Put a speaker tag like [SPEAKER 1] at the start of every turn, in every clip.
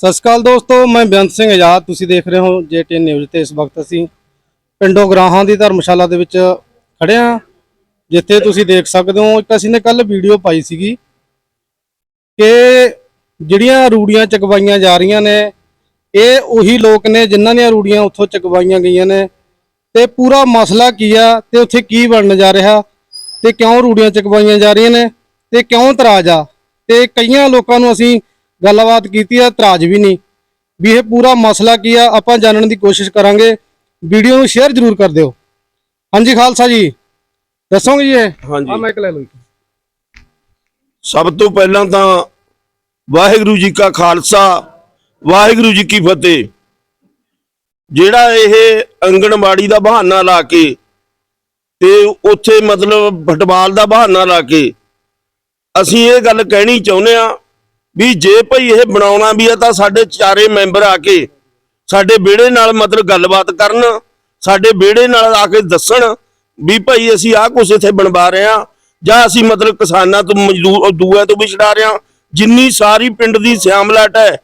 [SPEAKER 1] ਸਤਿ ਸ਼੍ਰੀ ਅਕਾਲ ਦੋਸਤੋ, ਮੈਂ ਬੇਅੰਤ ਸਿੰਘ ਆਜ਼ਾਦ। ਤੁਸੀਂ ਦੇਖ ਰਹੇ ਹੋ ਜੇਟੀਐਨ ਨਿਊਜ਼ ਤੇ ਇਸ ਵਕਤ ਅਸੀਂ ਪਿੰਡੋ ਗਰਾਹਾਂ ਦੀ ਧਰਮਸ਼ਾਲਾ ਦੇ ਵਿੱਚ ਖੜੇ ਹਾਂ, ਜਿੱਥੇ ਤੁਸੀਂ ਦੇਖ ਸਕਦੇ ਹੋ, ਇੱਕ ਅਸੀਂ ਨੇ ਕੱਲ ਵੀਡੀਓ ਪਾਈ ਸੀਗੀ ਕਿ ਜਿਹੜੀਆਂ ਰੂੜੀਆਂ ਚਕਵਾਈਆਂ ਜਾ ਰਹੀਆਂ ਨੇ, ਇਹ ਉਹੀ ਲੋਕ ਨੇ ਜਿਨ੍ਹਾਂ ਦੀਆਂ ਰੂੜੀਆਂ ਉੱਥੋਂ ਚਕਵਾਈਆਂ ਗਈਆਂ ਨੇ। ਤੇ ਪੂਰਾ ਮਸਲਾ ਕੀ ਆ ਤੇ ਉੱਥੇ ਕੀ ਬਣਨ ਜਾ ਰਿਹਾ ਤੇ ਕਿਉਂ ਰੂੜੀਆਂ ਚਕਵਾਈਆਂ ਜਾ ਰਹੀਆਂ ਨੇ ਤੇ ਕਿਉਂ ਤਰਾਜ ਆ ਤੇ ਕਈਆਂ ਲੋਕਾਂ ਨੂੰ ਅਸੀਂ ਗੱਲਬਾਤ ਕੀਤੀ ਆ ਇਤਰਾਜ਼ ਵੀ ਨਹੀਂ। ਵੀ ਇਹ ਪੂਰਾ ਮਸਲਾ ਕੀ ਆ ਆਪਾਂ ਜਾਣਨ ਦੀ ਕੋਸ਼ਿਸ਼ ਕਰਾਂਗੇ। ਵੀਡੀਓ ਨੂੰ ਸ਼ੇਅਰ ਜ਼ਰੂਰ ਕਰ ਦਿਓ। ਹਾਂਜੀ ਖਾਲਸਾ ਜੀ। ਦੱਸੋਗੇ ਜੀ ਇਹ?
[SPEAKER 2] ਹਾਂਜੀ।
[SPEAKER 1] ਆ ਮਾਈਕ ਲੈ ਲਓ ਜੀ।
[SPEAKER 2] ਸਭ ਤੋਂ ਪਹਿਲਾਂ ਤਾਂ ਵਾਹਿਗੁਰੂ ਜੀ ਕਾ ਖਾਲਸਾ ਵਾਹਿਗੁਰੂ ਜੀ ਕੀ ਫਤਿਹ। ਜਿਹੜਾ ਇਹ ਅੰਗਣਵਾੜੀ ਦਾ ਬਹਾਨਾ ਲਾ ਕੇ ਤੇ ਉੱਥੇ ਮਤਲਬ ਫੁੱਟਬਾਲ ਦਾ ਬਹਾਨਾ ਲਾ ਕੇ ਅਸੀਂ ਇਹ ਗੱਲ ਕਹਿਣੀ ਚਾਹੁੰਦੇ ਆ ਵੀ ਜੇ ਭਈ ਇਹ ਬਣਾਉਣਾ ਵੀ ਹੈ ਤਾਂ ਸਾਡੇ ਚਾਰੇ ਮੈਂਬਰ ਆ ਕੇ ਸਾਡੇ ਵਿਹੜੇ ਨਾਲ ਮਤਲਬ ਗੱਲਬਾਤ ਕਰਨ, ਸਾਡੇ ਵਿਹੜੇ ਨਾਲ ਆ ਕੇ ਦੱਸਣ ਵੀ ਭਾਈ ਅਸੀਂ ਆਹ ਕੁਛ ਇੱਥੇ ਬਣਵਾ ਰਹੇ ਆ ਜਾਂ ਅਸੀਂ ਮਤਲਬ ਕਿਸਾਨਾਂ ਤੋਂ ਮਜ਼ਦੂਰ ਦੂਆ ਤੋਂ ਵੀ ਛਡਾ ਰਹੇ ਆ ਜਿੰਨੀ ਸਾਰੀ ਪਿੰਡ ਦੀ ਸਿਆਮਲਾਟ ਹੈ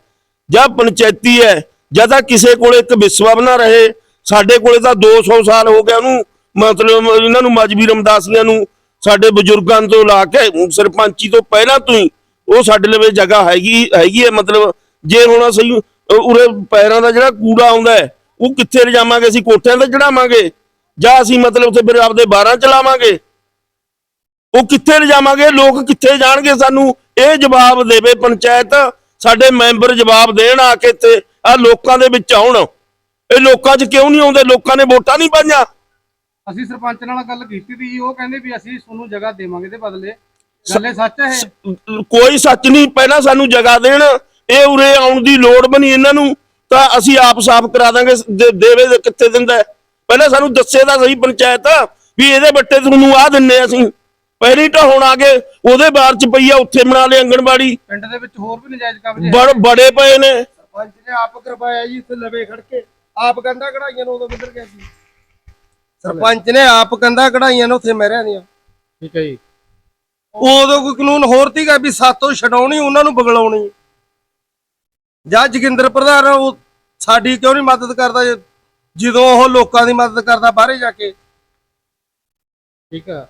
[SPEAKER 2] ਜਾਂ ਪੰਚਾਇਤੀ ਹੈ, ਜਾਂ ਤਾਂ ਕਿਸੇ ਕੋਲੇ ਇੱਕ ਵਿਸਵਾ ਬਣਾ ਰਹੇ, ਸਾਡੇ ਕੋਲੇ ਤਾਂ 200 ਸਾਲ ਹੋ ਗਿਆ ਉਹਨੂੰ, ਮਤਲਬ ਇਹਨਾਂ ਨੂੰ ਮਜਬੀ ਰਮਦਾਸੀਆਂ ਨੂੰ, ਸਾਡੇ ਬਜ਼ੁਰਗਾਂ ਤੋਂ ਲਾ ਕੇ, ਸਰਪੰਚੀ ਤੋਂ ਪਹਿਲਾਂ ਤੋਂ ਹੀ ਉਹ ਸਾਡੇ ਲਈ ਜਗ੍ਹਾ ਹੈਗੀ ਹੈਗੀ ਹੈ ਮਤਲਬ ਜੇ ਹੁਣ ਅਸੀਂ ਅ, ਉਰੇ ਪੈਰਾਂ ਦਾ ਜਿਹੜਾ ਕੂੜਾ ਆਉਂਦਾ ਹੈ ਉਹ ਕਿੱਥੇ ਲਿਜਾਵਾਂਗੇ ਅਸੀਂ? ਕੋਠਿਆਂ ਤੇ ਚੜਾਵਾਂਗੇ ਜਾਂ ਅਸੀਂ ਮਤਲਬ ਉੱਥੇ ਫਿਰ ਆਪਦੇ 12 ਚਲਾਵਾਂਗੇ? ਉਹ ਕਿੱਥੇ ਲਿਜਾਵਾਂਗੇ? ਲੋਕ ਕਿੱਥੇ ਜਾਣਗੇ ਸਾਨੂੰ? ਇਹ ਜਵਾਬ ਦੇਵੇ ਪੰਚਾਇਤ ਸਾਡੇ ਮੈਂਬਰ ਜਵਾਬ ਦੇਣ ਆ ਕੇ ਇੱਥੇ ਆ ਲੋਕਾਂ ਦੇ ਵਿੱਚ ਆਉਣ। ਇਹ ਲੋਕਾਂ 'ਚ ਕਿਉਂ ਨਹੀਂ ਆਉਂਦੇ? ਲੋਕਾਂ ਨੇ ਵੋਟਾਂ ਨਹੀਂ ਪਾਈਆਂ।
[SPEAKER 1] ਅਸੀਂ ਸਰਪੰਚ ਨਾਲ ਗੱਲ ਕੀਤੀ ਸੀ ਉਹ ਕਹਿੰਦੇ ਵੀ ਅਸੀਂ ਤੁਹਾਨੂੰ ਜਗ੍ਹਾ ਦੇਵਾਂਗੇ ਤੇ ਬਦਲੇ। ਗੱਲ ਸੱਚ ਹੈ?
[SPEAKER 2] ਕੋਈ ਸੱਚ ਨਹੀਂ। ਪਹਿਲਾਂ ਸਾਨੂੰ ਜਗ੍ਹਾ ਦੇਣ। ਇਹ ਉਰੇ ਆਉਣ ਦੀ ਲੋੜ ਬਣੀ ਇਹਨਾਂ ਨੂੰ। ਤਾਂ ਅਸੀਂ ਆਪ ਸਾਫ਼ ਕਰਾ ਦਾਂਗੇ। ਦੇ- ਦੇਵੇ ਦੇ ਕਿੱਥੇ ਦਿੰਦਾ। ਪਹਿਲਾਂ ਸਾਨੂੰ ਦੱਸੇ ਤਾਂ ਸਹੀ ਪੰਚਾਇਤ ਵੀ ਇਹਦੇ ਬੱਟੇ ਤੁਹਾਨੂੰ ਆਹ ਦਿੰਨੇ ਆ ਅਸੀਂ। ਪਹਿਲੀ ਤਾਂ ਹੁਣ ਆ ਗਏ ਉਹਦੇ ਬਾਅਦ ਚ ਪਈ ਆ ਉੱਥੇ ਬਣਾ ਲਈ ਆਂਗਣਵਾੜੀ
[SPEAKER 1] ਪਿੰਡ ਦੇ ਵਿੱਚ ਹੋਰ ਵੀ ਨਜਾਇਜ਼ ਕਬਜ਼ੇ
[SPEAKER 2] ਬੜ ਬੜੇ ਪਏ ਨੇ।
[SPEAKER 3] ਸਰਪੰਚ ਨੇ ਆਪ ਕਰਵਾਇਆ ਜੀ ਇੱਥੇ ਲਵੇ ਖੜ ਕੇ। ਆਪ ਕੰਧਾ ਕਢਾਈਆਂ ਨੂੰ ਉਦੋਂ ਕਿੱਧਰ ਗਿਆ ਸੀ ਸਰਪੰਚ ਨੇ ਆਪ ਕੰਧਾ ਕਢਾਈਆਂ ਨੇ ਉੱਥੇ ਮਹਿਰਿਆਂ ਦੀਆਂ।
[SPEAKER 1] ਠੀਕ ਹੈ ਜੀ।
[SPEAKER 3] ਉਦੋਂ ਕੋਈ ਕਾਨੂੰਨ ਹੋਰ ਤੀਗਾ ਵੀ ਸਾਤੋਂ ਛਡਾਉਣੀ ਉਹਨਾਂ ਨੂੰ ਬਗਲਾਉਣੀ। ਜਾਂ ਜੋਗਿੰਦਰ ਪ੍ਰਧਾਨ ਉਹ ਸਾਡੀ ਕਿਉਂ ਨਹੀਂ ਮਦਦ ਕਰਦਾ ਜਦੋਂ ਉਹ ਲੋਕਾਂ ਦੀ ਮਦਦ ਕਰਦਾ ਬਾਹਰੇ ਜਾ ਕੇ?
[SPEAKER 1] ਠੀਕ ਆ।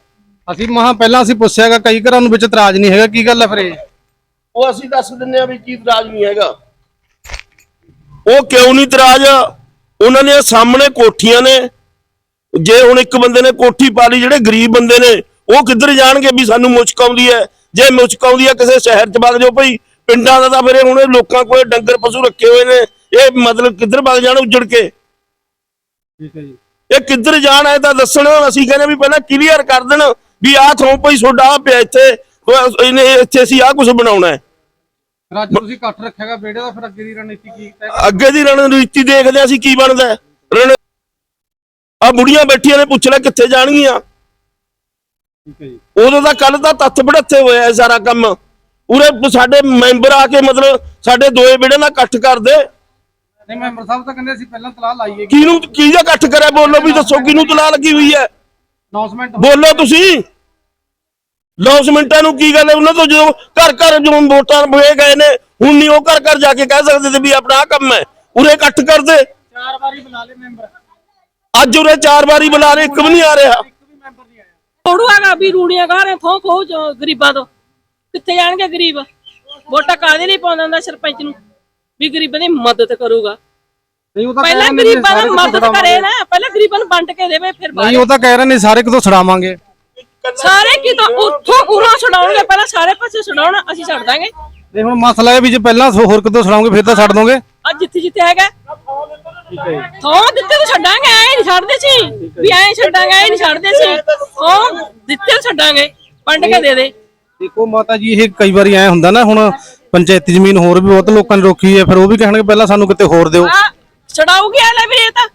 [SPEAKER 1] ਅਸੀਂ ਮਹਾ ਪਹਿਲਾਂ ਅਸੀਂ ਪੁੱਛਿਆਗਾ ਕਈ ਘਰਾਂ ਨੂੰ ਵਿੱਚ ਇਤਰਾਜ਼ ਨਹੀਂ ਹੈਗਾ ਕੀ ਗੱਲ ਹੈ ਫਿਰ ਇਹ?
[SPEAKER 2] ਉਹ ਅਸੀਂ ਦੱਸ ਦਿੰਨੇ ਆ ਵੀ ਕੀ ਇਤਰਾਜ਼ ਨਹੀਂ ਹੈਗਾ। ਉਹ ਕਿਉਂ ਨਹੀਂ ਇਤਰਾਜ਼? ਉਹਨਾਂ ਦੇ ਸਾਹਮਣੇ ਕੋਠੀਆਂ ਨੇ। ਜੇ ਹੁਣ ਇੱਕ ਬੰਦੇ ਨੇ ਕੋਠੀ ਪਾ ਲਈ ਜਿਹੜੇ ਗਰੀਬ ਬੰਦੇ ਨੇ ਉਹ ਕਿੱਧਰ ਜਾਣਗੇ ਵੀ ਸਾਨੂੰ ਮੁਸ਼ਕ ਆਉਂਦੀ ਹੈ? ਜੇ ਮੁਸ਼ਕ ਆਉਂਦੀ ਹੈ ਕਿਸੇ ਸ਼ਹਿਰ 'ਚ ਵਗ ਜਾਓ ਭਈ ਪਿੰਡਾਂ ਦਾ ਤਾਂ ਫਿਰ ਹੁਣ ਲੋਕਾਂ ਕੋਲੇ ਡੰਗਰ ਪਸ਼ੂ ਰੱਖੇ ਹੋਏ ਨੇ। ਇਹ ਮਤਲਬ ਕਿੱਧਰ ਵਗ ਜਾਣ ਉੱਜੜ ਕੇ?
[SPEAKER 1] ਠੀਕ ਹੈ ਜੀ।
[SPEAKER 2] ਇਹ ਕਿੱਧਰ ਜਾਣ ਹੈ ਤਾਂ ਦੱਸਣ ਅਸੀਂ ਕਹਿੰਦੇ ਵੀ ਪਹਿਲਾਂ ਕਲੀਅਰ ਕਰ ਦੇਣ ਵੀ ਆਹ ਥੋਂ ਭਈ ਤੁਹਾਡਾ ਆਹ ਪਿਆ ਇੱਥੇ ਇਹਨੇ ਇੱਥੇ ਅਸੀਂ ਆਹ ਕੁਝ ਬਣਾਉਣਾ ਹੈ।
[SPEAKER 1] ਫਿਰ ਅੱਜ ਤੁਸੀਂ ਇਕੱਠ ਰੱਖਿਆਗਾ ਬੇੜੇ ਦਾ ਫਿਰ ਅੱਗੇ ਦੀ ਰਣਨੀਤੀ ਕੀ ਤੈਅ
[SPEAKER 2] ਅੱਗੇ ਦੀ ਰਣਨੀਤੀ ਦੇਖਦੇ ਹਾਂ ਅਸੀਂ ਕੀ ਬਣਦਾ ਹੈ। ਰਣ ਆ ਬੁੜੀਆਂ ਬੈਠੀਆਂ ਨੇ ਪੁੱਛ ਲੈ ਕਿੱਥੇ ਜਾਣਗੀਆਂ।
[SPEAKER 1] ਹੈ
[SPEAKER 2] ਉਦੋਂ ਤਾਂ ਕੱਲ ਤਾਂ ਤੱਥ ਬੜੱਥੇ ਹੋਇਆ ਸਾਰਾ ਕੰਮ। ਉਰੇ ਸਾਡੇ ਮੈਂਬਰ ਆ ਕੇ ਮਤਲਬ ਸਾਡੇ ਦੋਏ ਵਿੜੇ ਨਾਲ ਇਕੱਠ ਕਰਦੇ।
[SPEAKER 1] ਨਹੀਂ ਮੈਂਬਰ ਸਾਹਿਬ ਤਾਂ ਕਹਿੰਦੇ ਅਸੀਂ ਪਹਿਲਾਂ ਤਲਾਹ ਲਾਈਏ
[SPEAKER 2] ਕਿਹਨੂੰ ਕਿਹਦਾ ਇਕੱਠ ਕਰਿਆ? ਬੋਲੋ ਵੀ ਦੱਸੋ ਕਿਹਨੂੰ ਤਲਾ ਲੱਗੀ ਹੋਈ ਹੈ?
[SPEAKER 1] ਅਨਾਉਂਸਮੈਂਟ
[SPEAKER 2] ਬੋਲੋ ਤੁਸੀਂ। ਲੌਸਮੈਂਟਾਂ ਨੂੰ ਕੀ ਗੱਲ ਹੈ? ਉਹਨਾਂ ਤੋਂ ਜਦੋਂ ਘਰ ਘਰ ਜਦੋਂ ਵੋਟਾਂ ਹੋਏ ਗਏ ਨੇ ਹੁਣ ਨਹੀਂ ਉਹ ਘਰ ਘਰ ਜਾ ਕੇ ਕਹਿ ਸਕਦੇ ਤੇ ਵੀ ਆਪਣਾ ਆਹ ਕੰਮ ਹੈ। ਉਰੇ ਇਕੱਠ ਕਰਦੇ।
[SPEAKER 1] ਚਾਰ ਵਾਰੀ ਬੁਲਾ ਲੇ ਮੈਂਬਰ।
[SPEAKER 2] ਅੱਜ ਉਰੇ ਚਾਰ ਵਾਰੀ ਬੁਲਾ ਰਹੇ ਇੱਕ ਵੀ ਨਹੀਂ ਆ ਰਿਹਾ
[SPEAKER 1] ਇੱਕ ਵੀ ਮੈਂਬਰ ਨਹੀਂ ਆਇਆ
[SPEAKER 4] ਥੋੜੂ ਹੈਗਾ ਵੀ ਰੂੜੀਆਂ ਗਾਰੇ ਖੋ ਖੋ ਗਰੀਬਾਂ ਤੋਂ। ਕਿੱਥੇ ਜਾਣਗੇ ਗਰੀਬ? ਵੋਟਾਂ ਕਾਹਦੇ ਲਈ ਪਾਉਂਦਾ ਹੁੰਦਾ ਸਰਪੰਚ ਨੂੰ? ਵੀ ਗਰੀਬਾਂ ਦੀ ਮਦਦ ਕਰੂਗਾ।
[SPEAKER 1] ਨਹੀਂ ਉਹ ਤਾਂ
[SPEAKER 4] ਪਹਿਲਾਂ
[SPEAKER 1] ਨੇ
[SPEAKER 4] ਗਰੀਬਾਂ ਦੀ ਮਦਦ। ਕਰੇ ਨਾ ਪਹਿਲਾਂ ਗਰੀਬਾਂ ਨੂੰ ਵੰਡ ਕੇ ਦੇਵੇ ਫਿਰ
[SPEAKER 1] ਨਹੀਂ ਉਹ ਤਾਂ ਕਹਿ ਰਹੇ ਨੇ ਸਾਰੇ ਕਿਤੋਂ ਛਡਾਵਾਂਗੇ?
[SPEAKER 4] ਸਾਰੇ ਕਿਤੋਂ ਉੱਥੋਂ ਉਰੋਂ ਛਡਾਉਣਗੇ ਪਹਿਲਾਂ ਸਾਰੇ ਪਾਸੇ ਛਡਾਉਣ ਅਸੀਂ ਛੱਡ ਦਾਂਗੇ।
[SPEAKER 1] ਤੇ ਹੁਣ ਮਸਲਾ ਇਹ ਵੀ ਜੇ ਪਹਿਲਾਂ ਹੋਰ ਕਿਤੋਂ ਛਡਾਉਂਗੇ ਫਿਰ ਤਾਂ ਛੱਡ ਦੋਗੇ।
[SPEAKER 4] ਅੱਜ ਜਿੱਥੇ ਜਿੱਥੇ ਹੈਗਾ। ਥੋਂ ਦਿੱਤੇ ਤਾਂ ਛੱਡਾਂਗੇ ਐ ਨਹੀਂ ਛੱਡਦੇ ਸੀ। ਵੀ ਐ ਛੱਡਾਂਗੇ ਐ ਨਹੀਂ ਛੱਡਦੇ ਸੀ। ਥੋਂ ਦਿੱਤੇ ਛੱਡਾਂਗੇ। ਵੰਡ ਕੇ ਦੇ ਦੇ।
[SPEAKER 1] ਦੇਖੋ ਮਾਤਾ ਜੀ ਇਹ ਕਈ ਵਾਰੀ ਐ ਹੁੰਦਾ ਨਾ ਹੁਣ ਪੰਚਾਇਤੀ ਜ਼ਮੀਨ ਹੋਰ ਵੀ ਬਹੁਤ ਲੋਕਾਂ ਨੇ ਰੋਕੀ ਹੈ ਫਿਰ ਉਹ ਵੀ ਕਹਿਣਗੇ ਪਹਿਲਾਂ ਸਾਨੂੰ ਕਿਤੇ ਹੋਰ ਦਿਓ।
[SPEAKER 4] ਛਡਾਉਗੇ ਆ ਲੈ ਵੀ ਇਹ ਤਾਂ।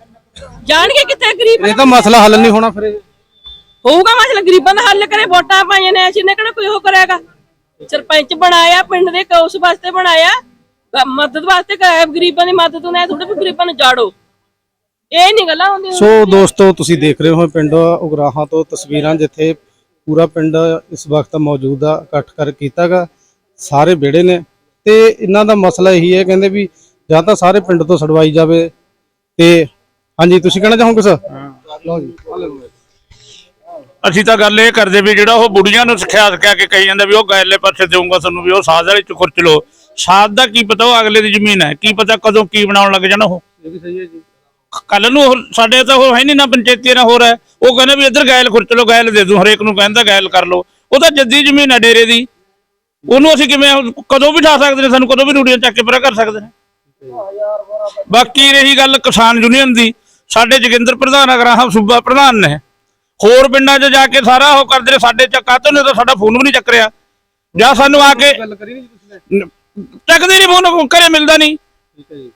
[SPEAKER 4] ਜਾਣਗੇ ਕਿੱਥੇ ਗਰੀਬ
[SPEAKER 1] ਇਹ ਤਾਂ ਮਸਲਾ ਹੱਲ ਨਹੀਂ ਹੋਣਾ ਫਿਰ।
[SPEAKER 4] ਹੋਊਗਾ ਮਸਲਾ ਗਰੀਬਾਂ ਦਾ ਹੱਲ ਕਰੇ ਵੋਟਾਂ ਪਾਈਆਂ ਨੇ ਅਸੀਂ ਨੇ ਕਿਹੜਾ ਕੋਈ ਉਹ ਕਰਿਆਗਾ। ਸਰਪੰਚ ਬਣਾਇਆ ਪਿੰਡ ਦੇ ਕੌਸ ਵਾਸਤੇ ਬਣਾਇਆ। ਮਦਦ ਵਾਸਤੇ ਕਰਾਇਆ ਗਰੀਬਾਂ ਦੀ ਮਦਦ ਨੂੰ ਥੋੜੇ ਵੀ ਗਰੀਬਾਂ ਨੂੰ ਜਾੜੋ ਇਹ ਨਹੀਂ ਗੱਲਾਂ ਹੁੰਦੀਆਂ।
[SPEAKER 1] ਸੋ ਦੋਸਤੋ ਤੁਸੀਂ ਦੇਖ ਰਹੇ ਹੋ ਪਿੰਡ ਉਗਰਾਹਾਂ ਤੋਂ ਤਸਵੀਰਾਂ ਜਿੱਥੇ ਪੂਰਾ ਪਿੰਡ ਇਸ ਵਕਤ ਮੌਜੂਦ ਆ ਇਕੱਠ ਕਰ ਕੀਤਾਗਾ ਸਾਰੇ ਵਿਹੜੇ ਨੇ। ਤੇ ਇਹਨਾਂ ਦਾ ਮਸਲਾ ਇਹੀ ਹੈ ਕਹਿੰਦੇ ਵੀ ਜਾਂ ਤਾਂ ਸਾਰੇ ਪਿੰਡ ਤੋਂ ਛਡਵਾਈ ਜਾਵੇ ਤੇ ਹਾਂਜੀ ਤੁਸੀਂ ਕਹਿਣਾ ਚਾਹੋਗੇ ਸਰ? ਲਓ ਜੀ।
[SPEAKER 5] ਅਸੀਂ ਤਾਂ ਗੱਲ ਇਹ ਕਰਦੇ ਵੀ ਜਿਹੜਾ ਉਹ ਬੁੜੀਆਂ ਨੂੰ ਸਿਖਿਆ ਸਿਖਿਆ ਕੇ ਕਹੀ ਜਾਂਦਾ ਵੀ ਉਹ ਗੈਲੇ ਪਾਸੇ ਦੇਊਂਗਾ ਤੁਹਾਨੂੰ ਵੀ ਉਹ ਸਾਜ਼ ਵਾਲੀ ਚ ਖੁਰਚ ਸਾਜ਼ ਦਾ ਕੀ ਪਤਾ ਉਹ ਅਗਲੇ ਦੀ ਜ਼ਮੀਨ ਹੈ ਕੀ ਪਤਾ ਕਦੋਂ ਕੀ ਬਣਾਉਣ ਲੱਗ ਜਾਣ ਉਹ।
[SPEAKER 1] ਇਹ ਵੀ ਸਹੀ ਹੈ ਜੀ।
[SPEAKER 5] ਕੱਲ ਨੂੰ ਸਾਡੇ ਤਾਂ ਉਹ ਹੈ ਨਹੀਂ ਨਾ ਪੰਚਾਇਤੀ ਨਾ ਹੋਰ ਹੈ ਉਹ ਕਹਿੰਦੇ ਵੀ ਇੱਧਰ ਗੈਲ ਖੁਰਚ ਲੋ ਗੈਲ ਦੇ ਦੂੰ ਹਰੇਕ ਨੂੰ ਕਹਿੰਦਾ ਗੈਲ ਕਰ ਲੋ ਉਹ ਤਾਂ ਜੱਦੀ ਜ਼ਮੀਨ ਹੈ ਡੇਰੇ ਦੀ। ਉਹਨੂੰ ਅਸੀਂ ਕਿਵੇਂ ਕਦੋਂ ਵੀ ਠਾ ਸਕਦੇ ਨੇ ਸਾਨੂੰ ਕਦੋਂ ਵੀ ਰੂੜੀਆਂ ਚੱਕ ਕੇ ਪਰਾਂ ਕਰ ਸਕਦੇ ਨੇ। ਬਾਕੀ ਰਹੀ ਗੱਲ ਕਿਸਾਨ ਯੂਨੀਅਨ ਦੀ ਸਾਡੇ ਜੋਗਿੰਦਰ ਪ੍ਰਧਾਨ ਅਗਰਾਹਾਂ ਸੂਬਾ ਪ੍ਰਧਾਨ ਨੇ ਹੋਰ ਪਿੰਡਾਂ 'ਚ ਜਾ ਕੇ ਸਾਰਾ ਉਹ ਕਰਦੇ ਨੇ ਸਾਡੇ ਚੱਕਾ ਤੋਂ ਨਹੀਂ ਤਾਂ ਸਾਡਾ ਫੋਨ ਵੀ ਨਹੀਂ ਚੱਕ ਰਿਹਾ। ਜਾਂ ਸਾਨੂੰ ਆ ਕੇ
[SPEAKER 1] ਗੱਲ ਕਰੀ ਨਹੀਂ ਤੁਸੀਂ
[SPEAKER 5] ਚੱਕਦੇ ਨਹੀਂ ਫੋਨ ਘਰੇ ਮਿਲਦਾ ਨਹੀਂ।
[SPEAKER 1] ਠੀਕ ਹੈ ਜੀ।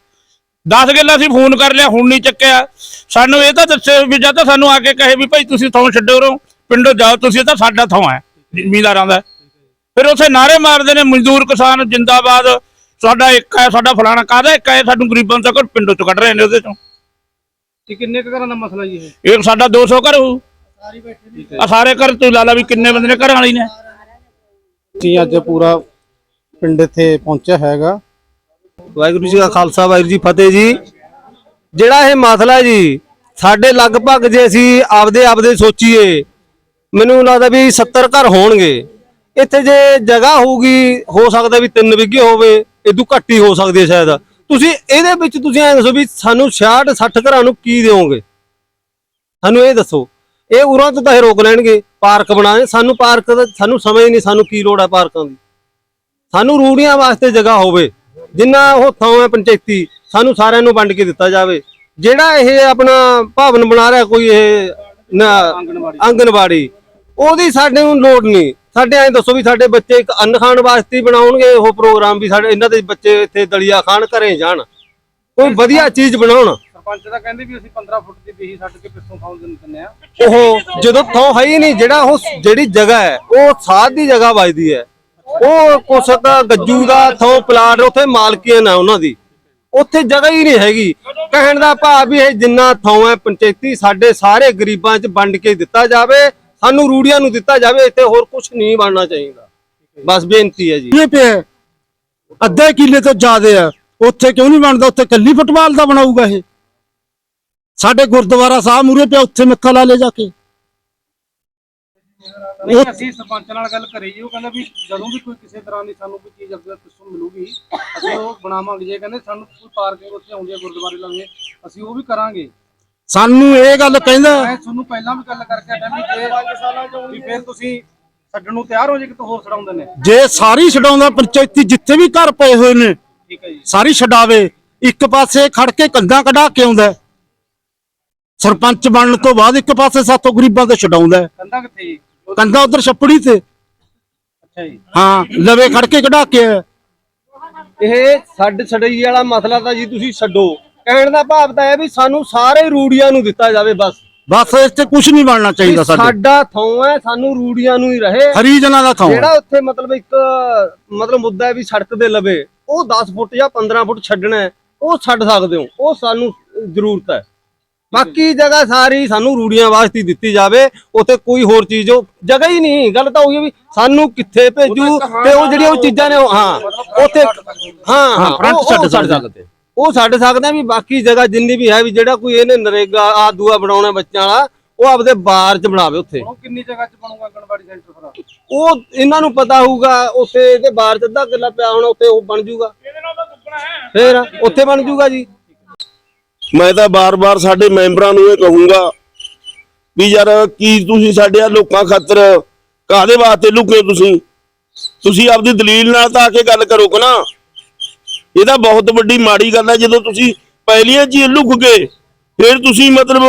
[SPEAKER 5] 10 ਗੱਲਾਂ ਅਸੀਂ ਫੋਨ ਕਰ ਲਿਆ ਹੁਣ ਨਹੀਂ ਚੱਕਿਆ। ਸਾਨੂੰ ਇਹ ਤਾਂ ਦੱਸੇ ਵੀ ਜਾਂ ਤਾਂ ਸਾਨੂੰ ਆ ਕੇ ਕਹੇ ਵੀ ਭਾਈ ਤੁਸੀਂ ਥਾਂ ਛੱਡੋ ਰੋ ਪਿੰਡੋਂ ਜਾਓ ਤੁਸੀਂ ਇਹ ਤਾਂ ਸਾਡਾ ਥਾਂ ਹੈ ਜ਼ਿਮੀਂਦਾਰਾਂ ਦਾ। ਫਿਰ ਉਥੇ ਨਾਰੇ ਮਾਰਦੇ ਨੇ ਮਜ਼ਦੂਰ ਕਿਸਾਨ ਜਿੰਦਾਬਾਦ ਸਾਡਾ ਇੱਕ ਹੈ ਸਾਡਾ ਫਲਾਣਾ ਕਾਹਦਾ ਇੱਕ ਹੈ ਸਾਨੂੰ ਗਰੀਬਾਂ ਨੂੰ ਤਾਂ ਪਿੰਡੋਂ ਚੋਂ ਕੱਢ ਰਹੇ ਨੇ ਉਹਦੇ ਚੋਂ।
[SPEAKER 1] ਇਹ ਕਿੰਨੇ ਕੁ ਘਰਾਂ ਦਾ ਮਸਲਾ ਜੀ ਇਹ?
[SPEAKER 5] ਇਹ ਸਾਡਾ 200 ਘਰ ਹੋਊ। ਆ ਸਾਰੇ ਘਰ ਤੂੰ ਲਾ ਲਾ ਵੀ ਕਿੰਨੇ ਬੰਦੇ ਨੇ ਘਰਾਂ ਵਾਲੀ ਨੇ।
[SPEAKER 1] ਜੀ ਅੱਜ ਪੂਰਾ ਪਿੰਡ ਇੱਥੇ ਪਹੁੰਚਿਆ ਹੈਗਾ।
[SPEAKER 3] ਵਾਹਿਗੁਰੂ ਜੀ ਕਾ ਖਾਲਸਾ, ਵਾਹਿਗੁਰੂ ਜੀ ਫਤਿਹ ਜੀ। ਜਿਹੜਾ ਇਹ ਮਸਲਾ ਜੀ, ਸਾਡੇ ਲਗਭਗ ਜੇ ਅਸੀਂ ਆਪਦੇ ਆਪਦੇ ਸੋਚੀਏ, ਮੈਨੂੰ ਲੱਗਦਾ ਵੀ 70 ਘਰ ਹੋਣਗੇ। ਇੱਥੇ ਜੇ ਜਗ੍ਹਾ ਹੋਊਗੀ, ਹੋ ਸਕਦਾ ਵੀ 3 ਵਿਗੇ ਹੋਵੇ ਇਦੋਂ ਘੱਟ ਹੀ ਹੋ ਸਕਦੀ ਹੈ ਸ਼ਾਇਦ। ਤੁਸੀਂ ਇਹਦੇ ਵਿੱਚ ਤੁਸੀਂ ਐਂ ਦੱਸੋ ਵੀ ਸਾਨੂੰ 66 60 ਘਰਾਂ ਨੂੰ ਕੀ ਦਿਓਗੇ? ਸਾਨੂੰ ਇਹ ਦੱਸੋ। ਇਹ ਉਰਾਂ ਤੋਂ ਤਾਂ ਇਹ ਰੋਕ ਲੈਣਗੇ, ਪਾਰਕ ਬਣਾਏ ਸਾਨੂੰ ਪਾਰਕ ਦਾ, ਸਾਨੂੰ ਸਮਝ ਨਹੀਂ, ਸਾਨੂੰ ਕੀ ਲੋੜ ਹੈ ਪਾਰਕਾਂ ਦੀ। ਸਾਨੂੰ ਰੂੜੀਆਂ ਵਾਸਤੇ ਜਗ੍ਹਾ ਹੋਵੇ ਜਿੰਨਾ ਉਹ ਥਾਂ ਹੈ ਪੰਚਾਇਤੀ ਸਾਨੂੰ ਸਾਰਿਆਂ ਨੂੰ ਵੰਡ ਕੇ ਦਿੱਤਾ ਜਾਵੇ। ਜਿਹੜਾ ਇਹ ਆਪਣਾ ਭਵਨ ਬਣਾ ਰਿਹਾ ਕੋਈ ਇਹ ਆਂਗਣਵਾੜੀ। ਉਹਦੀ ਸਾਡੇ ਨੂੰ ਲੋੜ ਨਹੀਂ। ਸਾਡੇ ਐਂ ਦੱਸੋ ਵੀ ਸਾਡੇ ਬੱਚੇ ਇੱਕ ਅੰਨ ਖਾਣ ਵਾਸਤੇ ਬਣਾਉਣਗੇ ਉਹ ਪ੍ਰੋਗਰਾਮ ਵੀ ਸਾਡੇ ਇਹਨਾਂ ਦੇ ਬੱਚੇ ਇੱਥੇ ਦਲੀਆ ਖਾਣ ਘਰੇ ਜਾਣ। ਕੋਈ ਵਧੀਆ ਚੀਜ਼ ਬਣਾਉਣ।
[SPEAKER 1] ਸਰਪੰਚ ਤਾਂ ਕਹਿੰਦੇ ਵੀ ਅਸੀਂ 15 ਫੁੱਟ ਦੀ ਬੀਹੀ ਛੱਡ ਕੇ ਪਿੱਛੋਂ ਥਾਂ ਦਿੰਦੇ ਆ
[SPEAKER 3] ਉਹ ਜਦੋਂ ਥਾਂ ਹੈ ਹੀ ਨਹੀਂ ਜਿਹੜਾ ਉਹ ਜਿਹੜੀ ਜਗ੍ਹਾ ਹੈ ਉਹ ਸਾਧ ਦੀ ਜਗ੍ਹਾ ਵੱਜਦੀ ਹੈ। ਉਹ ਕੁਛ ਗੱਜੂ ਦਾ ਥੋ ਪਲਾਟ ਉੱਥੇ ਮਾਲਕੀਆਂ ਨਾ ਉਹਨਾਂ ਦੀ। ਉੱਥੇ ਜਗ੍ਹਾ ਹੀ ਨਹੀਂ ਹੈਗੀ। ਕਹਿਣ ਦਾ ਭਾਵ ਵੀ ਇਹ ਜਿੰਨਾ ਥਾਂ ਹੈ ਪੰਚਾਇਤੀ, ਸਾਡੇ ਸਾਰੇ ਗਰੀਬਾਂ 'ਚ ਵੰਡ ਕੇ ਦਿੱਤਾ ਜਾਵੇ, ਸਾਨੂੰ ਰੂੜੀਆਂ ਨੂੰ ਦਿੱਤਾ ਜਾਵੇ, ਇੱਥੇ ਹੋਰ ਕੁਝ ਨਹੀਂ ਬਣਨਾ ਚਾਹੀਦਾ। ਬਸ ਬੇਨਤੀ ਹੈ ਜੀ।
[SPEAKER 6] ਇਹ ਪਿਆ ਅੱਧੇ ਕਿੱਲੇ ਤੋਂ ਜ਼ਿਆਦੇ ਆ। ਉੱਥੇ ਕਿਉਂ ਨਹੀਂ ਬਣਦਾ? ਉੱਥੇ ਕੱਲੀ ਫੁੱਟਬਾਲ ਦਾ ਬਣਾਊਗਾ ਇਹ। ਸਾਡੇ ਗੁਰਦੁਆਰਾ ਸਾਹਿਬ ਮੂਰੇ ਪਿਆ, ਉੱਥੇ ਮੱਥਾ ਲਾ ਲੈ ਜਾ ਕੇ।
[SPEAKER 1] ਨਹੀਂ ਅਸੀਂ ਸਰਪੰਚ ਨਾਲ ਗੱਲ ਕਰੀ ਜੀ ਉਹ ਕਹਿੰਦਾ ਵੀ ਜਦੋਂ ਵੀ ਕੋਈ ਕਿਸੇ ਤਰ੍ਹਾਂ ਦੀ ਸਾਨੂੰ ਕੋਈ ਚੀਜ਼ ਅੱਗੇ ਪਿੱਛੋਂ ਮਿਲੂਗੀ ਅਸੀਂ ਉਹ ਬਣਾਵਾਂਗੇ ਜੇ ਕਹਿੰਦੇ ਸਾਨੂੰ ਕੋਈ ਪਾਰਕਿੰਗ ਉੱਥੇ ਆਉਂਦੀ ਹੈ ਗੁਰਦੁਆਰੇ ਲਾਗੇ ਅਸੀਂ ਉਹ ਵੀ ਕਰਾਂਗੇ
[SPEAKER 6] ਸਾਨੂੰ ਇਹ ਗੱਲ ਕਹਿੰਦਾ
[SPEAKER 1] ਮੈਂ ਤੁਹਾਨੂੰ ਪਹਿਲਾਂ ਵੀ ਗੱਲ ਕਰਕੇ ਹਟਿਆ ਵੀ ਜੇ 5 ਸਾਲਾਂ ਚ ਵੀ ਫਿਰ ਤੁਸੀਂ ਛੱਡਣ ਨੂੰ ਤਿਆਰ ਹੋ ਜੇ ਕਿਤੇ ਹੋਰ ਛਡਾਉਂਦੇ ਨੇ
[SPEAKER 6] ਜੇ ਸਾਰੀ ਛਡਾਉਂਦਾ ਪੰਚਾਇਤੀ ਜਿੱਥੇ ਵੀ ਘਰ ਪਏ ਹੋਏ ਨੇ
[SPEAKER 1] ਠੀਕ ਹੈ ਜੀ
[SPEAKER 6] ਸਾਰੀ ਛਡਾਵੇ ਇੱਕ ਪਾਸੇ ਖੜ ਕੇ ਕੰਧਾਂ ਕਢਾ ਕੇ ਆਉਂਦਾ। ਸਰਪੰਚ ਬਣਨ ਤੋਂ ਬਾਅਦ ਇੱਕ ਪਾਸੇ ਸਾਤੋਂ ਗਰੀਬਾਂ ਤੇ ਛਡਾਉਂਦਾ।
[SPEAKER 1] ਕੰਦਾ ਕਿੱਥੇ ਜੀ
[SPEAKER 6] ਕੰਧਾ ਉਧਰ ਛੱਪੜੀ ਤੇ।
[SPEAKER 1] ਅੱਛਾ ਜੀ।
[SPEAKER 6] ਹਾਂ ਲਵੇ ਖੜ ਕੇ ਕਢਾ ਕੇ ਆਇਆ।
[SPEAKER 3] ਇਹ ਛੱਡ ਛੜਈ ਵਾਲਾ ਮਸਲਾ ਤਾਂ ਜੀ ਤੁਸੀਂ ਛੱਡੋ। ਕਹਿਣ ਦਾ ਭਾਵ ਤਾਂ ਇਹ ਵੀ ਸਾਨੂੰ ਸਾਰੇ ਰੂੜੀਆਂ ਨੂੰ ਦਿੱਤਾ ਜਾਵੇ ਬਸ।
[SPEAKER 6] ਬਸ ਇਸ ਤੇ ਕੁਝ ਨਹੀਂ ਬਣਨਾ
[SPEAKER 3] ਵੀ
[SPEAKER 6] ਚਾਹੀਦਾ ਸਾਡੇ।
[SPEAKER 3] ਸਾਡਾ ਥਾਂ ਹੈ ਸਾਨੂੰ ਰੂੜੀਆਂ ਨੂੰ ਹੀ ਰਹੇ।
[SPEAKER 6] ਹਰੀਜਨਾਂ ਦਾ ਥਾਂ।
[SPEAKER 3] ਜਿਹੜਾ ਉੱਥੇ ਮਤਲਬ ਇੱਕ ਮਤਲਬ ਮੁੱਦਾ ਹੈ ਵੀ ਸੜਕ ਦੇ ਲਵੇ ਉਹ 10 ਫੁੱਟ ਜਾਂ 15 ਫੁੱਟ ਛੱਡਣਾ ਹੈ, ਉਹ ਛੱਡ ਸਕਦੇ ਹੋ। ਉਹ ਸਾਨੂੰ ਜ਼ਰੂਰਤ ਹੈ। ਬਾਕੀ ਜਗ੍ਹਾ ਸਾਰੀ ਸਾਨੂੰ ਰੂੜੀਆਂ ਵਾਸਤੇ ਦਿੱਤੀ ਜਾਵੇ ਉੱਥੇ ਕੋਈ ਹੋਰ ਚੀਜ਼ ਉਹ ਜਗ੍ਹਾ ਹੀ ਨਹੀਂ ਗੱਲ ਤਾਂ ਉਹੀ ਵੀ ਸਾਨੂੰ ਕਿੱਥੇ ਭੇਜੂ ਤੇ ਉਹ ਜਿਹੜੀਆਂ ਉਹ ਚੀਜ਼ਾਂ ਨੇ ਉਹ- ਹਾਂ ਉੱਥੇ ਹਾਂ ਹਾਂ ਉਹ-
[SPEAKER 6] ਛੱਡ
[SPEAKER 3] ਉਹ ਛੱਡ
[SPEAKER 6] ਸਕਦੇ।
[SPEAKER 3] ਉਹ ਛੱਡ ਸਕਦੇ ਆ ਵੀ ਬਾਕੀ ਜਗ੍ਹਾ ਜਿੰਨੀ ਵੀ ਹੈ ਵੀ ਜਿਹੜਾ ਕੋਈ ਇਹਨੇ ਨਰੇਗਾ ਆ ਦੂਆ ਬਣਾਉਣਾ ਬੱਚਿਆਂ ਵਾਲਾ ਉਹ ਆਪਦੇ ਬਾਰ ਚ ਬਣਾਵੇ ਉੱਥੇ।
[SPEAKER 1] ਉਹ ਕਿੰਨੀ ਜਗ੍ਹਾ 'ਚ ਬਣੂਗਾ ਆਂਗਣਵਾੜੀ ਸੈਂਟਰ ਫਿਰ
[SPEAKER 3] ਉਹ ਇਹਨਾਂ ਨੂੰ ਪਤਾ ਹੋਊਗਾ ਉੱਥੇ ਇਹਦੇ ਬਾਹਰ ਚ ਅੱਧਾ ਕਿੱਲਾ ਪਿਆ ਹੋਣਾ ਉੱਥੇ ਉਹ ਬਣ ਜਾਊਗਾ ਫੇਰ ਉੱਥੇ ਬਣ ਜਾਊਗਾ ਜੀ।
[SPEAKER 2] ਮੈਂ ਤਾਂ ਬਾਰ-ਬਾਰ ਸਾਡੇ ਮੈਂਬਰਾਂ ਨੂੰ ਇਹ ਕਹੂੰਗਾ ਵੀ ਯਾਰ ਕੀ ਤੁਸੀਂ ਸਾਡੇ ਲੋਕਾਂ ਖਾਤਰ ਕਾਦੇ ਵਾਸਤੇ ਲੁਕੇ ਤੁਸੀਂ? ਤੁਸੀਂ ਆਪਦੀ ਦਲੀਲ ਨਾਲ ਤਾਂ ਆ ਕੇ ਗੱਲ ਕਰੋ ਕਿ ਨਾ। ਇਹ ਤਾਂ ਬਹੁਤ ਵੱਡੀ ਮਾੜੀ ਗੱਲ ਹੈ, ਜਦੋਂ ਤੁਸੀਂ ਪਹਿਲੀਆਂ ਜੀ ਲੁਕ ਗਏ, ਫਿਰ ਤੁਸੀਂ ਮਤਲਬ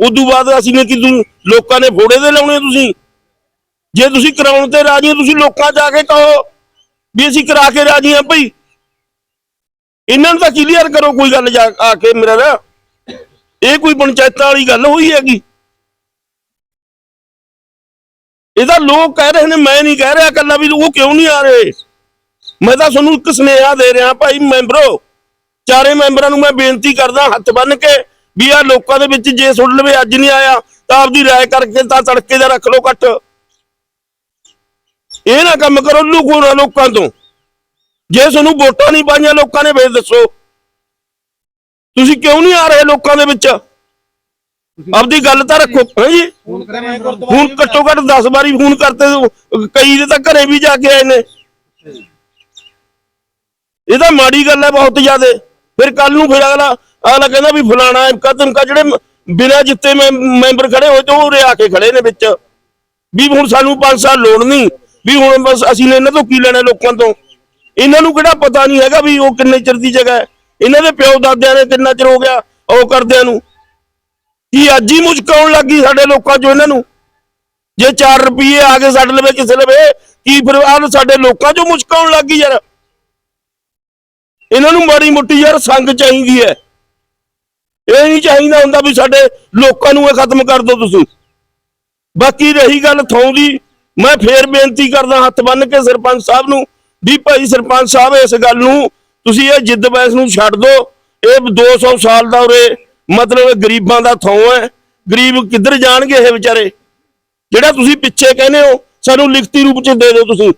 [SPEAKER 2] ਉਦੋਂ ਬਾਅਦ ਅਸੀਂ ਨੇ ਕਿ ਤੂੰ ਲੋਕਾਂ ਨੇ ਫੋੜੇ ਦੇ ਲਾਉਣੇ ਤੁਸੀਂ? ਜੇ ਤੁਸੀਂ ਕਰਾਉਣ ਤੇ ਰਾਜੀ ਹੋ, ਤੁਸੀਂ ਲੋਕਾਂ ਜਾ ਕੇ ਕਹੋ ਵੀ ਅਸੀਂ ਕਰਾ ਕੇ ਰਾਜੀ ਹਾਂ ਭਈ ਇਹਨਾਂ ਨੂੰ ਤਾਂ ਕਲੀਅਰ ਕਰੋ ਕੋਈ ਗੱਲ ਜਾ ਆ ਕੇ ਮੇਰਾ ਨਾ ਇਹ ਕੋਈ ਪੰਚਾਇਤਾਂ ਵਾਲੀ ਗੱਲ ਹੋਈ ਹੈਗੀ। ਇਹਦਾ ਲੋਕ ਕਹਿ ਰਹੇ ਨੇ, ਮੈਂ ਨਹੀਂ ਕਹਿ ਰਿਹਾ ਕੱਲਾ ਵੀ ਉਹ ਕਿਉਂ ਨਹੀਂ ਆ ਰਹੇ? ਮੈਂ ਤਾਂ ਤੁਹਾਨੂੰ ਇੱਕ ਸੁਨੇਹਾ ਦੇ ਰਿਹਾ ਭਾਈ ਮੈਂਬਰੋ, ਚਾਰੇ ਮੈਂਬਰਾਂ ਨੂੰ ਮੈਂ ਬੇਨਤੀ ਕਰਦਾ ਹੱਥ ਬੰਨ ਕੇ ਵੀ ਆ ਲੋਕਾਂ ਦੇ ਵਿੱਚ ਜੇ ਸੁਣ ਲਵੇ, ਅੱਜ ਨਹੀਂ ਆਇਆ, ਤਾਂ ਆਪਦੀ ਰਾਏ ਕਰਕੇ ਤਾਂ ਤੜਕੇ ਦਾ ਰੱਖ ਲਓ ਕੱਟ ਇਹ ਨਾ ਕੰਮ ਕਰੋ ਲੁਕੋ ਨਾ ਲੋਕਾਂ ਤੋਂ। ਜੇ ਤੁਹਾਨੂੰ ਵੋਟਾਂ ਨਹੀਂ ਪਾਈਆਂ ਲੋਕਾਂ ਨੇ ਫੇਰ ਦੱਸੋ। ਤੁਸੀਂ ਕਿਉਂ ਨਹੀਂ ਆ ਰਹੇ ਲੋਕਾਂ ਦੇ ਵਿੱਚ? ਆਪਦੀ ਗੱਲ ਤਾਂ ਰੱਖੋ ਹਾਂਜੀ? ਹੁਣ ਘੱਟੋ ਘੱਟ 10 ਵਾਰੀ ਫੋਨ ਕਰਤੇ ਕਈ ਦੇ ਤਾਂ ਘਰੇ ਵੀ ਜਾ ਕੇ ਆਏ ਨੇ। ਇਹ ਤਾਂ ਮਾੜੀ ਗੱਲ ਹੈ ਬਹੁਤ ਜ਼ਿਆਦੇ। ਫਿਰ ਕੱਲ ਨੂੰ ਫਿਰ ਅਗਲਾ ਅਗਲਾ ਕਹਿੰਦਾ ਵੀ ਫਲਾਣਾ ਕਦਮ ਕਾ ਜਿਹੜੇ ਬਿਨਾਂ ਜਿੱਤੇ ਮੈਂ- ਮੈਂਬਰ ਖੜੇ ਹੋਏ ਤੇ ਉਹ ਉਰੇ ਆ ਕੇ ਖੜੇ ਨੇ ਵਿੱਚ। ਵੀ ਹੁਣ ਸਾਨੂੰ 5 ਸਾਲ ਲੋੜ ਨਹੀਂ। ਵੀ ਹੁਣ ਬਸ ਅਸੀਂ ਇਹਨਾਂ ਤੋਂ ਕੀ ਲੈਣਾ ਲੋਕਾਂ ਤੋਂ? ਇਹਨਾਂ ਨੂੰ ਕਿਹੜਾ ਪਤਾ ਨਹੀਂ ਹੈਗਾ ਵੀ ਉਹ ਕਿੰਨੇ ਚਿਰ ਦੀ ਜਗ੍ਹਾ ਹੈ? ਇਹਨਾਂ ਦੇ ਪਿਓ ਦਾਦਿਆਂ ਨੇ ਕਿੰਨਾ ਚਿਰ ਹੋ ਗਿਆ ਉਹ ਕਰਦਿਆਂ ਨੂੰ? ਕੀ ਅੱਜ ਹੀ ਮੁਸ਼ਕ ਆਉਣ ਲੱਗੀ ਸਾਡੇ ਲੋਕਾਂ ਚੋਂ ਇਹਨਾਂ ਨੂੰ? ਜੇ 4 ਰੁਪਏ ਆ ਕੇ ਸਾਡੇ ਲਵੇ, ਕਿਸੇ ਲਵੇ, ਕੀ ਫਿਰ ਆਹ ਸਾਡੇ ਲੋਕਾਂ ਚੋਂ ਮੁਸ਼ਕ ਆਉਣ ਲੱਗੀ ਯਾਰ? ਇਹਨਾਂ ਨੂੰ ਮਾੜੀ ਮੋਟੀ ਯਾਰ ਸੰਗ ਚਾਹੀਦੀ ਹੈ। ਇਹ ਨਹੀਂ ਚਾਹੀਦਾ ਹੁੰਦਾ ਵੀ ਸਾਡੇ ਲੋਕਾਂ ਨੂੰ ਇਹ ਖਤਮ ਕਰ ਦਿਓ ਤੁਸੀਂ। ਬਾਕੀ ਰਹੀ ਗੱਲ ਥੋਂ ਦੀ, ਮੈਂ ਫੇਰ ਬੇਨਤੀ ਕਰਦਾ ਹੱਥ ਬੰਨ ਕੇ ਸਰਪੰਚ ਸਾਹਿਬ ਨੂੰ ਵੀ ਭਾਈ ਸਰਪੰਚ ਸਾਹਿਬ ਇਸ ਗੱਲ ਨੂੰ ਤੁਸੀਂ ਇਹ ਜਿੱਦ ਬੈਸ ਨੂੰ ਛੱਡ ਦਿਓ ਇਹ 200 ਸਾਲ ਦਾ ਉਰੇ ਮਤਲਬ ਗਰੀਬਾਂ ਦਾ ਥੋਂ ਹੈ। ਗਰੀਬ ਕਿੱਧਰ ਜਾਣਗੇ ਇਹ ਵਿਚਾਰੇ? ਜਿਹੜਾ ਤੁਸੀਂ ਪਿੱਛੇ ਕਹਿੰਦੇ ਹੋ ਸਾਨੂੰ ਲਿਖਤੀ ਰੂਪ ਚ ਦੇ ਦਿਓ ਤੁਸੀਂ।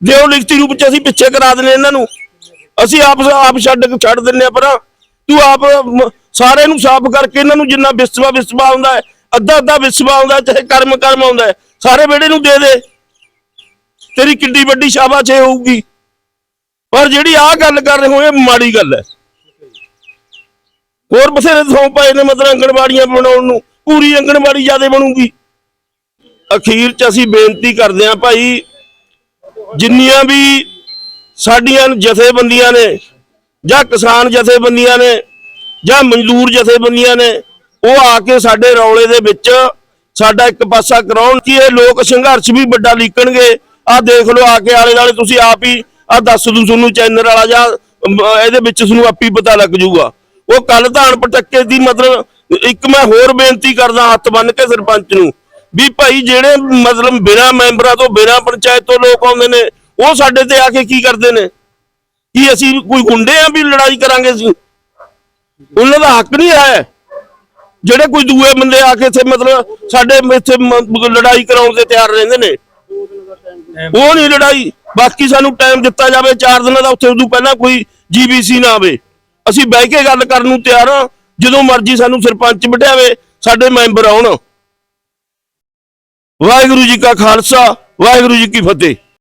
[SPEAKER 2] ਦਿਓ ਲਿਖਤੀ ਰੂਪ ਚ ਅਸੀਂ ਪਿੱਛੇ ਕਰਾ ਦਿੰਦੇ ਇਹਨਾਂ ਨੂੰ ਅਸੀਂ ਆਪ ਆਪ ਛੱਡ ਛੱਡ ਦਿੰਨੇ ਆ ਪਰਾਂ ਤੂੰ ਆਪ ਮ- ਸਾਰੇ ਨੂੰ ਸਾਫ਼ ਕਰਕੇ ਇਹਨਾਂ ਨੂੰ ਜਿੰਨਾ ਵਿਸਵਾ ਵਿਸਵਾ ਆਉਂਦਾ ਹੈ ਅੱਧਾ ਅੱਧਾ ਵਿਸਵਾ ਆਉਂਦਾ ਚਾਹੇ ਕਰਮ ਕਰਮ ਆਉਂਦਾ ਹੈ, ਸਾਰੇ ਵਿਹੜੇ ਨੂੰ ਦੇ ਦੇ। ਤੇਰੀ ਕਿੱਡੀ ਵੱਡੀ ਸ਼ਾਬਾਸ਼ ਇਹ ਹੋਊਗੀ। ਪਰ ਜਿਹੜੀ ਆਹ ਗੱਲ ਕਰ ਰਹੇ ਹੋ, ਇਹ ਮਾੜੀ ਗੱਲ ਹੈ। ਹੋਰ ਬਥੇਰੇ ਥੋਂ ਪਏ ਨੇ ਮਤਲਬ ਅੰਗਣਵਾੜੀਆਂ ਬਣਾਉਣ ਨੂੰ। ਪੂਰੀ ਅੰਗਣਵਾੜੀ ਜਿਆਦੇ ਬਣੂਗੀ। ਅਖੀਰ ਚ ਅਸੀਂ ਬੇਨਤੀ ਕਰਦੇ ਹਾਂ ਭਾਈ, ਜਿੰਨੀਆਂ ਵੀ ਸਾਡੀਆਂ ਜਥੇਬੰਦੀਆਂ ਨੇ, ਜਾਂ ਕਿਸਾਨ ਜਥੇਬੰਦੀਆਂ ਨੇ, ਜਾਂ ਮਜ਼ਦੂਰ ਜਥੇਬੰਦੀਆਂ ਨੇ, ਉਹ ਆ ਕੇ ਸਾਡੇ ਰੌਲੇ ਦੇ ਵਿੱਚ ਸਾਡਾ ਇੱਕ ਪਾਸਾ ਕਰਾਉਣ ਕਿ ਇਹ ਲੋਕ ਸੰਘਰਸ਼ ਵੀ ਵੱਡਾ ਲੀਕਣਗੇ। ਆਹ ਦੇਖ ਲਓ ਆ ਕੇ ਆਲੇ ਦੁਆਲੇ ਤੁਸੀਂ ਆਪ ਹੀ ਆਹ ਦੱਸ ਦੂ ਤੁਹਾਨੂੰ ਚੈਨਲ ਵਾਲਾ ਜਾਂ ਇਹਦੇ ਵਿੱਚ ਤੁਹਾਨੂੰ ਆਪੀ ਪਤਾ ਲੱਗ ਜਾਊਗਾ। ਉਹ ਕੱਲ ਧਾਨ ਪਟੱਕੇ ਦੀ ਮਤਲਬ ਇੱਕ ਮੈਂ ਹੋਰ ਬੇਨਤੀ ਕਰਦਾ ਹੱਥ ਬੰਨ ਕੇ ਸਰਪੰਚ ਨੂੰ ਵੀ ਭਾਈ ਜਿਹੜੇ ਮਤਲਬ ਬਿਨਾਂ ਮੈਂਬਰਾਂ ਤੋਂ ਬਿਨਾਂ ਪੰਚਾਇਤ ਤੋਂ ਲੋਕ ਆਉਂਦੇ ਨੇ, ਉਹ ਸਾਡੇ ਤੇ ਆ ਕੇ ਕੀ ਕਰਦੇ ਨੇ? ਕੀ ਅਸੀਂ ਕੋਈ ਗੁੰਡੇ ਆ ਵੀ ਲੜਾਈ ਕਰਾਂਗੇ ਅਸੀਂ? ਉਹਨਾਂ ਦਾ ਹੱਕ ਨਹੀਂ ਹੈ। ਜਿਹੜੇ ਕੋਈ ਦੂਏ ਬੰਦੇ ਆ ਕੇ ਇੱਥੇ ਮਤਲਬ ਸਾਡੇ ਇੱਥੇ ਲੜਾਈ ਕਰਾਉਣ ਦੇ ਤਿਆਰ ਰਹਿੰਦੇ ਨੇ। ਉਹ ਨਹੀਂ ਲੜਾਈ। ਬਾਕੀ ਸਾਨੂੰ ਟਾਈਮ ਦਿੱਤਾ ਜਾਵੇ 4 ਦਿਨਾਂ ਦਾ ਉੱਥੇ ਉਦੋਂ ਪਹਿਲਾਂ ਕੋਈ ਜੀਬੀਸੀ ਨਾ ਆਵੇ। ਅਸੀਂ ਬਹਿ ਕੇ ਗੱਲ ਕਰਨ ਨੂੰ ਤਿਆਰ ਹਾਂ। ਜਦੋਂ ਮਰਜ਼ੀ ਸਾਨੂੰ ਸਰਪੰਚ ਬਿਠਾਵੇ, ਸਾਡੇ ਮੈਂਬਰ ਆਉਣ। ਵਾਹਿਗੁਰੂ ਜੀ ਕਾ ਖਾਲਸਾ, ਵਾਹਿਗੁਰੂ ਜੀ ਕੀ ਫਤਿਹ।